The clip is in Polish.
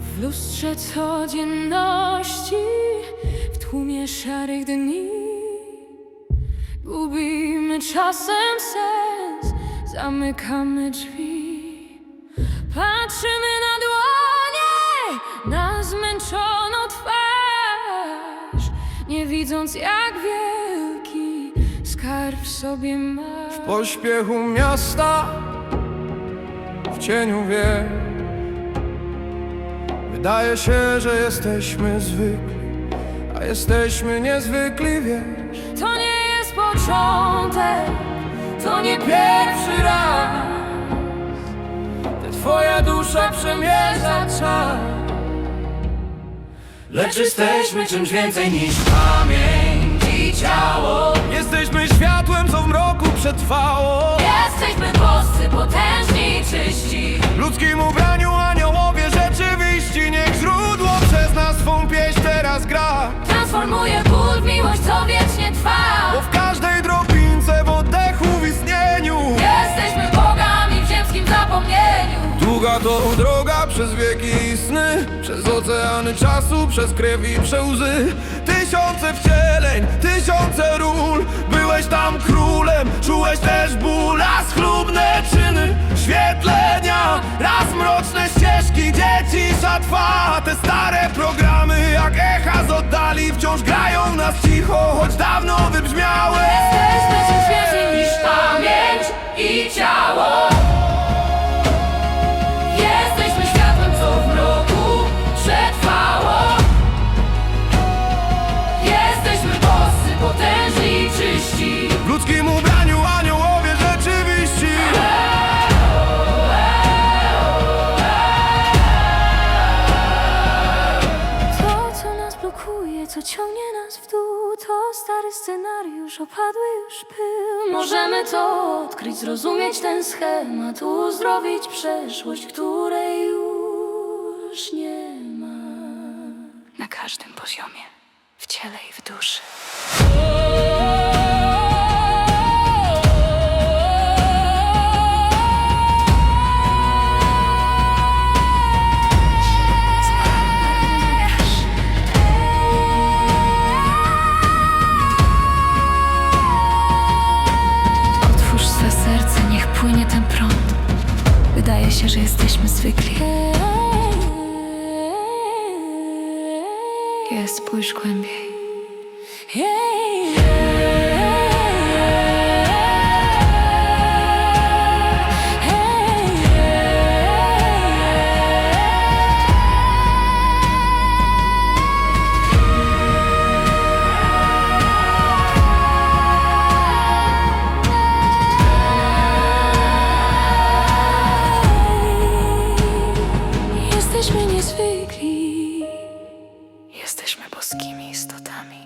W lustrze codzienności, w tłumie szarych dni. Gubimy czasem sens, zamykamy drzwi. Patrzymy na dłonie, na zmęczoną twarz. Nie widząc jak wielki skarb sobie masz W pośpiechu miasta W cieniu wie Wydaje się, że jesteśmy zwykli A jesteśmy niezwykli, wiesz. To nie jest początek, to nie pierwszy raz. Gdy twoja dusza przemierza czas. Lecz jesteśmy czymś więcej niż pamięć i ciało. Jesteśmy światłem, co w mroku przetrwało. Jesteśmy boscy, potężni to droga przez wieki i sny Przez oceany czasu, przez krew i przez łzy. Tysiące wcieleń, tysiące ról. Byłeś tam królem, czułeś też ból A schlubne czyny, świetlenia. Raz mroczne ścieżki, gdzie cisza trwa Te stare programy jak echa z oddali Wciąż grają nas cicho, choć dawno wybrzmiały blokuje, co ciągnie nas w dół. To stary scenariusz, opadły już pył. Możemy to odkryć, zrozumieć ten schemat Uzdrowić przeszłość, której już nie ma. Na każdym poziomie, w ciele i w duszy się, że jesteśmy zwykli. Jest, spójrz głębiej. wszystkimi istotami.